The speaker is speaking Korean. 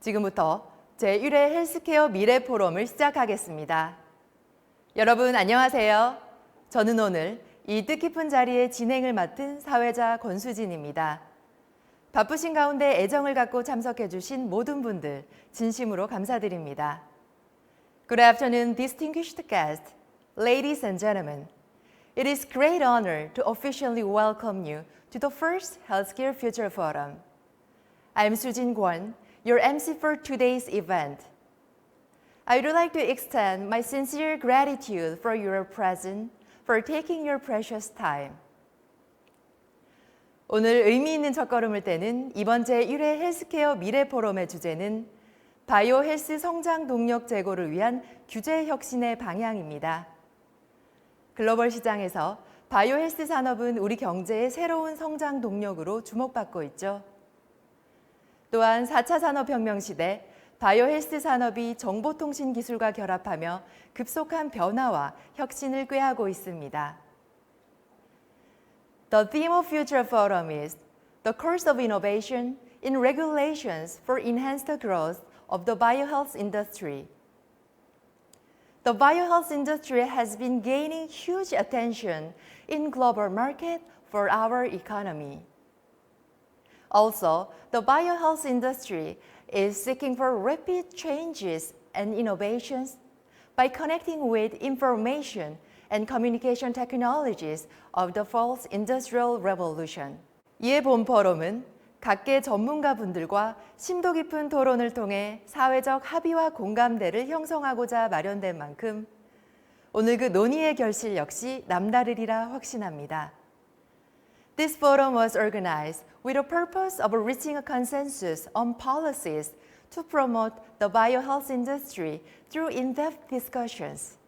지금부터 제1회 헬스케어 미래 포럼을 시작하겠습니다. 여러분 안녕하세요. 저는 오늘 이 뜻깊은 자리에 진행을 맡은 사회자 권수진입니다. 바쁘신 가운데 애정을 갖고 참석해 주신 모든 분들 진심으로 감사드립니다. Good afternoon, distinguished guests, ladies and gentlemen. It is great honor to officially welcome you to the first Healthcare Future Forum. I'm Sujin Kwon, your MC for today's event. I would like to extend my sincere gratitude for your presence, for taking your precious time. 오늘 의미 있는 첫걸음을 떼는 이번 제1회 헬스케어 미래 포럼의 주제는 바이오 헬스 성장 동력 제고를 위한 규제 혁신의 방향입니다. 글로벌 시장에서 바이오 헬스 산업은 우리 경제의 새로운 성장 동력으로 주목받고 있죠. 또한 4차 산업혁명 시대 바이오 헬스 산업이 정보통신 기술과 결합하며 급속한 변화와 혁신을 꾀하고 있습니다. The theme of Future Forum is the course of innovation in regulations for enhanced growth of the biohealth industry. The biohealth industry has been gaining huge attention in global market for our economy. Also, the biohealth industry is seeking for rapid changes and innovations by connecting with information and communication technologies of the fourth industrial revolution. 이에 본 포럼은 각계 전문가분들과 심도 깊은 토론을 통해 사회적 합의와 공감대를 형성하고자 마련된 만큼 오늘 그 논의의 결실 역시 남다르리라 확신합니다. This forum was organized with the purpose of reaching a consensus on policies to promote the biohealth industry through in-depth discussions.